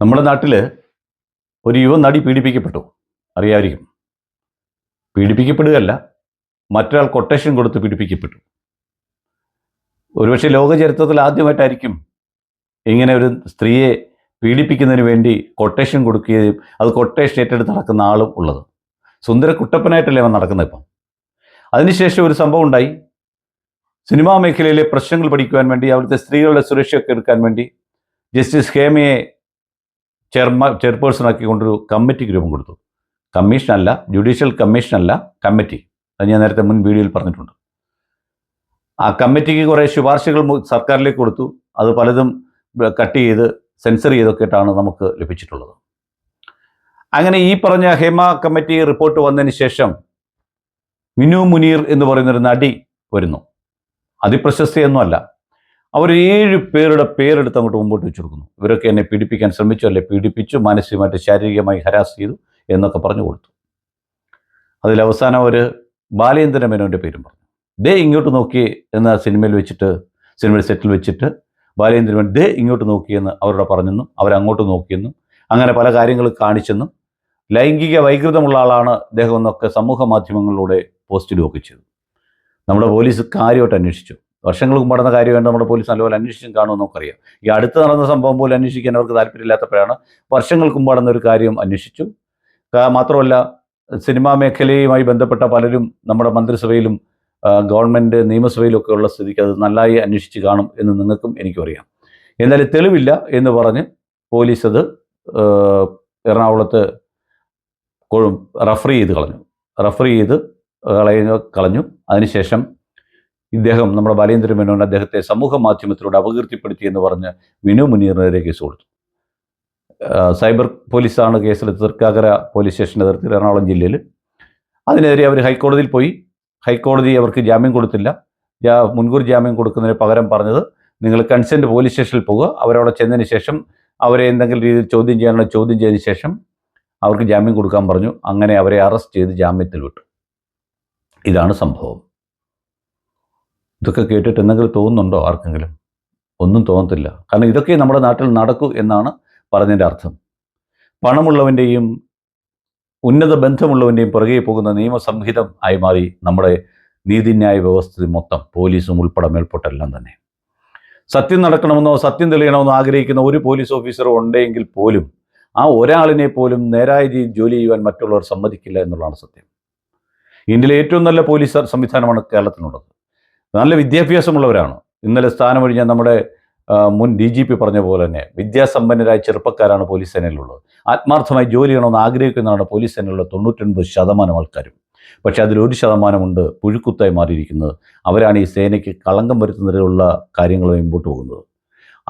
നമ്മുടെ നാട്ടിൽ ഒരു യുവ നടി പീഡിപ്പിക്കപ്പെട്ടു. അറിയാമായിരിക്കും പീഡിപ്പിക്കപ്പെടുകയല്ല മറ്റൊരാൾ കൊട്ടേഷൻ കൊടുത്ത് പീഡിപ്പിക്കപ്പെട്ടു. ഒരുപക്ഷെ ലോക ചരിത്രത്തിൽ ആദ്യമായിട്ടായിരിക്കും ഇങ്ങനെ ഒരു സ്ത്രീയെ പീഡിപ്പിക്കുന്നതിന് വേണ്ടി കൊട്ടേഷൻ കൊടുക്കുകയും അത് കൊട്ടേഷൻ ഏറ്റെടുത്ത് നടക്കുന്ന ആളും ഉള്ളത്. സുന്ദര കുട്ടപ്പനായിട്ടല്ലേ അവൻ നടക്കുന്നത് ഇപ്പം? അതിനുശേഷം ഒരു സംഭവം ഉണ്ടായി. സിനിമാ മേഖലയിലെ പ്രശ്നങ്ങൾ പഠിക്കുവാൻ വേണ്ടി അവിടുത്തെ സ്ത്രീകളുടെ സുരക്ഷയൊക്കെ എടുക്കാൻ വേണ്ടി ജസ്റ്റിസ് ഹേമയെ ചെയർമാ ചെയർപേഴ്സൺ കൊണ്ടൊരു കമ്മിറ്റി രൂപം കൊടുത്തു. കമ്മീഷനല്ല ജുഡീഷ്യൽ കമ്മീഷനല്ല കമ്മിറ്റി. അത് ഞാൻ നേരത്തെ മുൻ വീഡിയോയിൽ പറഞ്ഞിട്ടുണ്ട്. ആ കമ്മിറ്റിക്ക് കുറേ ശുപാർശകൾ സർക്കാരിലേക്ക് കൊടുത്തു. അത് പലതും കട്ട് ചെയ്ത് സെൻസർ ചെയ്തൊക്കെ ആയിട്ടാണ് നമുക്ക് ലഭിച്ചിട്ടുള്ളത്. അങ്ങനെ ഈ പറഞ്ഞ ഹേമ കമ്മിറ്റി റിപ്പോർട്ട് വന്നതിന് ശേഷം മിനു മുനീർ എന്ന് പറയുന്നൊരു നടി വരുന്നു. അതിപ്രശസ്തിയൊന്നുമല്ല. അവർ ഏഴ് പേരുടെ പേരെടുത്ത് അങ്ങോട്ട് മുമ്പോട്ട് വെച്ചു കൊടുക്കുന്നു ഇവരൊക്കെ എന്നെ പീഡിപ്പിക്കാൻ ശ്രമിച്ചു അല്ലെ പീഡിപ്പിച്ചു മാനസികമായിട്ട് ശാരീരികമായി ഹരാസ് ചെയ്തു എന്നൊക്കെ പറഞ്ഞു കൊടുത്തു. അതിൽ അവസാനം ഒരു ബാലേന്ദ്ര മേനോന്റെ പേരും പറഞ്ഞു. ദേ ഇങ്ങോട്ട് നോക്കി എന്ന സിനിമയിൽ വെച്ചിട്ട് സിനിമയിൽ സെറ്റിൽ വെച്ചിട്ട് ബാലേന്ദ്ര മേനോൻ ദേ ഇങ്ങോട്ട് നോക്കിയെന്ന് അവരോട് പറഞ്ഞെന്നും അവരങ്ങോട്ട് നോക്കിയെന്നും അങ്ങനെ പല കാര്യങ്ങൾ കാണിച്ചെന്നും ലൈംഗിക വൈകൃതമുള്ള ആളാണ് അദ്ദേഹം എന്നൊക്കെ സമൂഹ മാധ്യമങ്ങളിലൂടെ പോസ്റ്റിടുകയൊക്കെ ചെയ്തു. നമ്മുടെ പോലീസ് കാര്യമായിട്ട് അന്വേഷിച്ചു. വർഷങ്ങൾക്ക് മുമ്പ് നടന്ന കാര്യമായിട്ട് നമ്മുടെ പോലീസ് നല്ലപോലെ അന്വേഷിച്ചും കാണുമെന്ന് നമുക്കറിയാം ഈ അടുത്ത് നടന്ന സംഭവം പോലും അന്വേഷിക്കാൻ അവർക്ക് താല്പര്യമില്ലാത്തപ്പോഴാണ് വർഷങ്ങൾക്ക് മുമ്പ് നടന്ന ഒരു കാര്യം അന്വേഷിച്ചു. മാത്രമല്ല സിനിമാ മേഖലയുമായി ബന്ധപ്പെട്ട പലരും നമ്മുടെ മന്ത്രിസഭയിലും ഗവൺമെന്റ് നിയമസഭയിലും ഒക്കെ ഉള്ള സ്ഥിതിക്ക് അത് നന്നായി അന്വേഷിച്ച് കാണും എന്ന് നിങ്ങൾക്കും എനിക്കും അറിയാം. എന്നാൽ തെളിവില്ല എന്ന് പറഞ്ഞ് പോലീസ് അത് എറണാകുളത്ത് റഫർ ചെയ്ത് കളഞ്ഞു. റഫർ ചെയ്ത് കളഞ്ഞു കളഞ്ഞു. അതിനുശേഷം ഇദ്ദേഹം നമ്മുടെ ബാലേന്ദ്ര മേനോൻ അദ്ദേഹത്തെ സമൂഹ മാധ്യമത്തിലൂടെ അപകീർത്തിപ്പെടുത്തി എന്ന് പറഞ്ഞ് വിനു മുനീറിനെതിരെ കേസ് കൊടുത്തു. സൈബർ പോലീസാണ് കേസിൽ തൃക്കാക്കര പോലീസ് സ്റ്റേഷന്റെ എതിർത്തിൽ എറണാകുളം ജില്ലയിൽ. അതിനെതിരെ അവർ ഹൈക്കോടതിയിൽ പോയി. ഹൈക്കോടതി അവർക്ക് ജാമ്യം കൊടുത്തില്ല. മുൻകൂർ ജാമ്യം കൊടുക്കുന്നതിന് പകരം പറഞ്ഞത് നിങ്ങൾ കൺസെന്റ് പോലീസ് സ്റ്റേഷനിൽ പോകുക. അവരവിടെ ചെന്നതിന് ശേഷം അവരെ എന്തെങ്കിലും രീതിയിൽ ചോദ്യം ചെയ്യാനുള്ള ചോദ്യം ചെയ്തതിന് ശേഷം അവർക്ക് ജാമ്യം കൊടുക്കാൻ പറഞ്ഞു. അങ്ങനെ അവരെ അറസ്റ്റ് ചെയ്ത് ജാമ്യത്തിൽ വിട്ടു. ഇതാണ് സംഭവം. ഇതൊക്കെ കേട്ടിട്ട് എന്തെങ്കിലും തോന്നുന്നുണ്ടോ ആർക്കെങ്കിലും? ഒന്നും തോന്നത്തില്ല. കാരണം ഇതൊക്കെ നമ്മുടെ നാട്ടിൽ നടക്കൂ എന്നാണ് പറഞ്ഞതിന്റെ അർത്ഥം. പണമുള്ളവന്റെയും ഉന്നത ബന്ധമുള്ളവന്റെയും പുറകെ പോകുന്ന നിയമസംഹിതം ആയി മാറി നമ്മുടെ നീതിന്യായ വ്യവസ്ഥ മൊത്തം പോലീസും ഉൾപ്പെടെ മേൽപ്പോട്ടെല്ലാം തന്നെ. സത്യം നടക്കണമെന്നോ സത്യം തെളിയണമെന്നോ ആഗ്രഹിക്കുന്ന ഒരു പോലീസ് ഓഫീസറോ ഉണ്ടെങ്കിൽ പോലും ആ ഒരാളിനെ പോലും നേരായ രീതിയിൽ ജോലി ചെയ്യുവാൻ മറ്റുള്ളവർ സമ്മതിക്കില്ല എന്നുള്ളതാണ് സത്യം. ഇന്ത്യയിലെ ഏറ്റവും നല്ല പോലീസ് സംവിധാനമാണ് കേരളത്തിനുള്ളത് നല്ല വിദ്യാഭ്യാസമുള്ളവരാണ്. ഇന്നലെ സ്ഥാനമൊഴിഞ്ഞ നമ്മുടെ മുൻ ഡി ജി പി പറഞ്ഞ പോലെ തന്നെ വിദ്യാസമ്പന്നരായ ചെറുപ്പക്കാരാണ് പോലീസ് സേനയിലുള്ളത്. ആത്മാർത്ഥമായി ജോലി ചെയ്യണമെന്ന് ആഗ്രഹിക്കുന്നതാണ് പോലീസ് സേനയിലുള്ള തൊണ്ണൂറ്റൊൻപത് ശതമാനം ആൾക്കാരും. പക്ഷേ അതിലൊരു ശതമാനമുണ്ട് പുഴുക്കുത്തായി മാറിയിരിക്കുന്നത്. അവരാണ് ഈ സേനയ്ക്ക് കളങ്കം വരുത്തുന്നതിലുള്ള കാര്യങ്ങൾ മുമ്പോട്ട് പോകുന്നത്.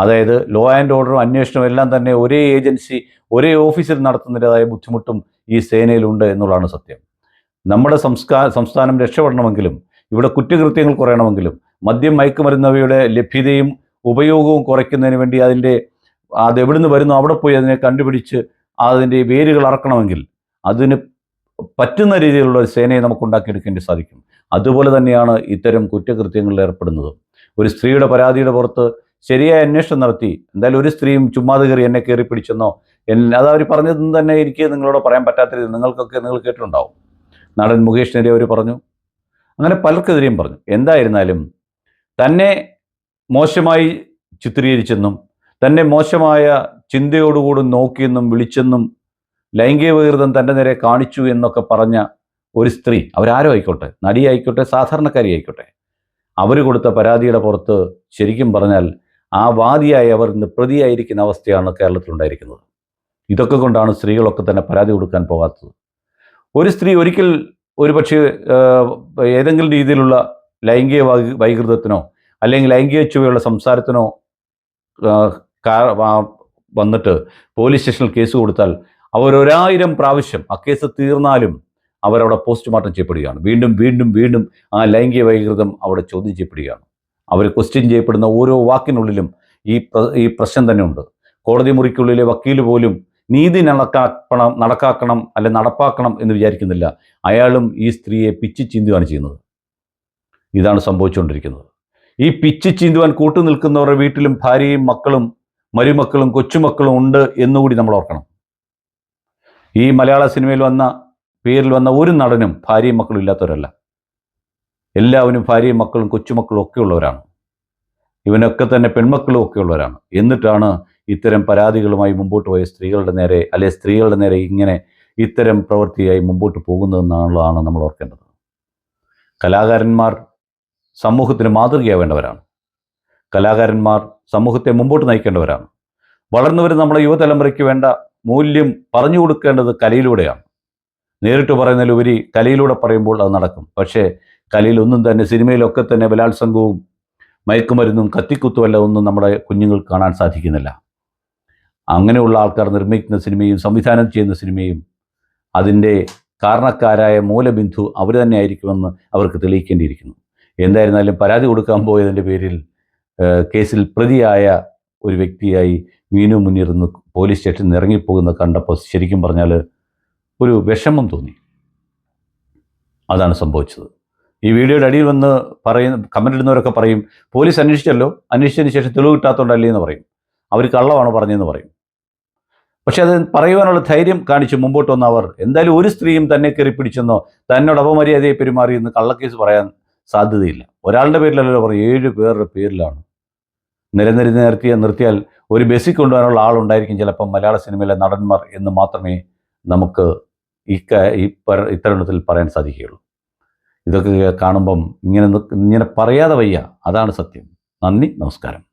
അതായത് ലോ ആൻഡ് ഓർഡറും അന്വേഷണവും എല്ലാം തന്നെ ഒരേ ഏജൻസി ഒരേ ഓഫീസിൽ നടത്തുന്നതിന്റെതായ ബുദ്ധിമുട്ടും ഈ സേനയിലുണ്ട് എന്നുള്ളതാണ് സത്യം. നമ്മുടെ സംസ്കാര സംസ്ഥാനം രക്ഷപ്പെടണമെങ്കിലും ഇവിടെ കുറ്റകൃത്യങ്ങൾ കുറയണമെങ്കിലും മദ്യം മയക്കുമരുന്നവയുടെ ലഭ്യതയും ഉപയോഗവും കുറയ്ക്കുന്നതിന് വേണ്ടി അതിന്റെ അത് എവിടുന്ന് വരുന്നു അവിടെ പോയി അതിനെ കണ്ടുപിടിച്ച് അതിന്റെ വേരുകൾ അറക്കണമെങ്കിൽ അതിന് പറ്റുന്ന രീതിയിലുള്ള ഒരു സേനയെ നമുക്ക് ഉണ്ടാക്കിയെടുക്കേണ്ടി സാധിക്കും. അതുപോലെ തന്നെയാണ് ഇത്തരം കുറ്റകൃത്യങ്ങളിൽ ഏർപ്പെടുന്നത്. ഒരു സ്ത്രീയുടെ പരാതിയുടെ പുറത്ത് ശരിയായ അന്വേഷണം നടത്തി എന്തായാലും ഒരു സ്ത്രീയും ചുമ്മാതെ കയറി എന്നെ കയറി പിടിച്ചെന്നോ അത് അവർ പറഞ്ഞതെന്ന് തന്നെ എനിക്ക് നിങ്ങളോട് പറയാൻ പറ്റാത്ത രീതി നിങ്ങൾക്കൊക്കെ നിങ്ങൾ കേട്ടിട്ടുണ്ടാവും. നടൻ മുകേഷിനെതിരെ അവർ പറഞ്ഞു. അങ്ങനെ പലർക്കെതിരെയും പറഞ്ഞു. എന്തായിരുന്നാലും തന്നെ മോശമായി ചിത്രീകരിച്ചെന്നും തന്നെ മോശമായ ചിന്തയോടുകൂടി നോക്കിയെന്നും വിളിച്ചെന്നും ലൈംഗിക വികൃതം തന്റെ നേരെ കാണിച്ചു എന്നൊക്കെ പറഞ്ഞ ഒരു സ്ത്രീ അവരാരോ ആയിക്കോട്ടെ നടി ആയിക്കോട്ടെ സാധാരണക്കാരി ആയിക്കോട്ടെ അവർ കൊടുത്ത പരാതിയുടെ പുറത്ത് ശരിക്കും പറഞ്ഞാൽ ആ വാദിയായി അവർ ഇന്ന് പ്രതിയായിരിക്കുന്ന അവസ്ഥയാണ് കേരളത്തിലുണ്ടായിരിക്കുന്നത്. ഇതൊക്കെ കൊണ്ടാണ് സ്ത്രീകളൊക്കെ തന്നെ പരാതി കൊടുക്കാൻ പോകാത്തത്. ഒരു സ്ത്രീ ഒരിക്കൽ ഒരു പക്ഷേ ഏതെങ്കിലും രീതിയിലുള്ള ലൈംഗിക വൈകൃതത്തിനോ അല്ലെങ്കിൽ ലൈംഗിക ചുവയുള്ള സംസാരത്തിനോ വന്നിട്ട് പോലീസ് സ്റ്റേഷനിൽ കേസ് കൊടുത്താൽ അവർ ഒരായിരം പ്രാവശ്യം ആ കേസ് തീർന്നാലും അവരവിടെ പോസ്റ്റ്മോർട്ടം ചെയ്യപ്പെടുകയാണ്. വീണ്ടും വീണ്ടും വീണ്ടും ആ ലൈംഗിക വൈകൃതം അവിടെ ചോദ്യം ചെയ്യപ്പെടുകയാണ്. അവർ ക്വസ്റ്റ്യൻ ചെയ്യപ്പെടുന്ന ഓരോ വാക്കിനുള്ളിലും ഈ ഈ പ്രശ്നം തന്നെയുണ്ട്. കോടതി മുറിക്കുള്ളിലെ വക്കീൽ പോലും നീതി നടക്കാക്കണം നടക്കാക്കണം അല്ലെ നടപ്പാക്കണം എന്ന് വിചാരിക്കുന്നില്ല. അയാളും ഈ സ്ത്രീയെ പിച്ചി ചീന്തുവാണ് ചെയ്യുന്നത്. ഇതാണ് സംഭവിച്ചുകൊണ്ടിരിക്കുന്നത്. ഈ പിച്ചി ചീന്തുവാൻ കൂട്ടു നിൽക്കുന്നവരുടെ വീട്ടിലും ഭാര്യയും മക്കളും മരുമക്കളും കൊച്ചുമക്കളും ഉണ്ട് എന്നുകൂടി നമ്മൾ ഓർക്കണം. ഈ മലയാള സിനിമയിൽ വന്ന പേരിൽ വന്ന ഒരു നടനും ഭാര്യയും മക്കളും ഇല്ലാത്തവരല്ല. എല്ലാവരും ഭാര്യയും മക്കളും കൊച്ചുമക്കളും ഒക്കെ ഉള്ളവരാണ്. ഇവനൊക്കെ തന്നെ പെൺമക്കളും ഒക്കെ ഉള്ളവരാണ്. എന്നിട്ടാണ് ഇത്തരം പരാതികളുമായി മുമ്പോട്ട് പോയ സ്ത്രീകളുടെ നേരെ അല്ലെ സ്ത്രീകളുടെ നേരെ ഇങ്ങനെ ഇത്തരം പ്രവൃത്തിയായി മുമ്പോട്ട് പോകുന്നതെന്നുള്ളതാണ് നമ്മൾ ഓർക്കേണ്ടത്. കലാകാരന്മാർ സമൂഹത്തിന് മാതൃകയാവേണ്ടവരാണ്. കലാകാരന്മാർ സമൂഹത്തെ മുമ്പോട്ട് നയിക്കേണ്ടവരാണ്. വളർന്നു വരുന്ന നമ്മുടെ യുവതലമുറയ്ക്ക് വേണ്ട മൂല്യം പറഞ്ഞു കൊടുക്കേണ്ടത് കലയിലൂടെയാണ്. നേരിട്ട് പറയുന്നതിലുപരി കലയിലൂടെ പറയുമ്പോൾ അത് നടക്കും. പക്ഷേ കലയിലൊന്നും തന്നെ സിനിമയിലൊക്കെ തന്നെ ബലാത്സംഗവും മയക്കുമരുന്നും കത്തിക്കുത്തുമല്ല ഒന്നും നമ്മുടെ കുഞ്ഞുങ്ങൾക്ക് കാണാൻ സാധിക്കുന്നില്ല. അങ്ങനെയുള്ള ആൾക്കാർ നിർമ്മിക്കുന്ന സിനിമയും സംവിധാനം ചെയ്യുന്ന സിനിമയും അതിന്റെ കാരണക്കാരായ മൂലബിന്ദു അവർ തന്നെ ആയിരിക്കുമെന്ന് അവർക്ക് തെളിയിക്കേണ്ടിയിരിക്കുന്നു. എന്തായിരുന്നാലും പരാതി കൊടുക്കാൻ പോയതിന്റെ പേരിൽ കേസിൽ പ്രതിയായ ഒരു വ്യക്തിയായി മീനു മുന്നിൽ നിന്ന് പോലീസ് സ്റ്റേഷനിൽ നിന്ന് ഇറങ്ങിപ്പോകുന്നത് കണ്ടപ്പോൾ ശരിക്കും പറഞ്ഞാൽ ഒരു വിഷമം തോന്നി. അതാണ് സംഭവിച്ചത്. ഈ വീഡിയോയുടെ അടിയിൽ വന്ന് പറയുന്ന കമന്റ് ഇടുന്നവരൊക്കെ പറയും പോലീസ് അന്വേഷിച്ചല്ലോ അന്വേഷിച്ചതിന് ശേഷം തെളിവ് കിട്ടാത്തതുകൊണ്ടല്ലേ എന്ന് പറയും. അവർ കള്ളമാണ് പറഞ്ഞതെന്ന് പറയും. പക്ഷെ അത് പറയുവാനുള്ള ധൈര്യം കാണിച്ച് മുമ്പോട്ട് വന്നവർ. എന്തായാലും ഒരു സ്ത്രീയും തന്നെ കയറി പിടിച്ചെന്നോ തന്നോട് അപമര്യാദയെ പെരുമാറിയെന്ന് കള്ളക്കേസ് പറയാൻ സാധ്യതയില്ല. ഒരാളുടെ പേരിലല്ലല്ലോ പറയും ഏഴ് പേരുടെ പേരിലാണ്. നിരനിര നിർത്തിയ നിർത്തിയാൽ ഒരു ബസ്സിൽ കൊണ്ടുപോകാനുള്ള ആളുണ്ടായിരിക്കും ചിലപ്പം മലയാള സിനിമയിലെ നടന്മാർ എന്ന് മാത്രമേ നമുക്ക് ഈ ഈ ഇത്തരണത്തിൽ പറയാൻ സാധിക്കുകയുള്ളൂ. ഇതൊക്കെ കാണുമ്പം ഇങ്ങനെ ഇങ്ങനെ പറയാതെ വയ്യ. അതാണ് സത്യം. നന്ദി നമസ്കാരം.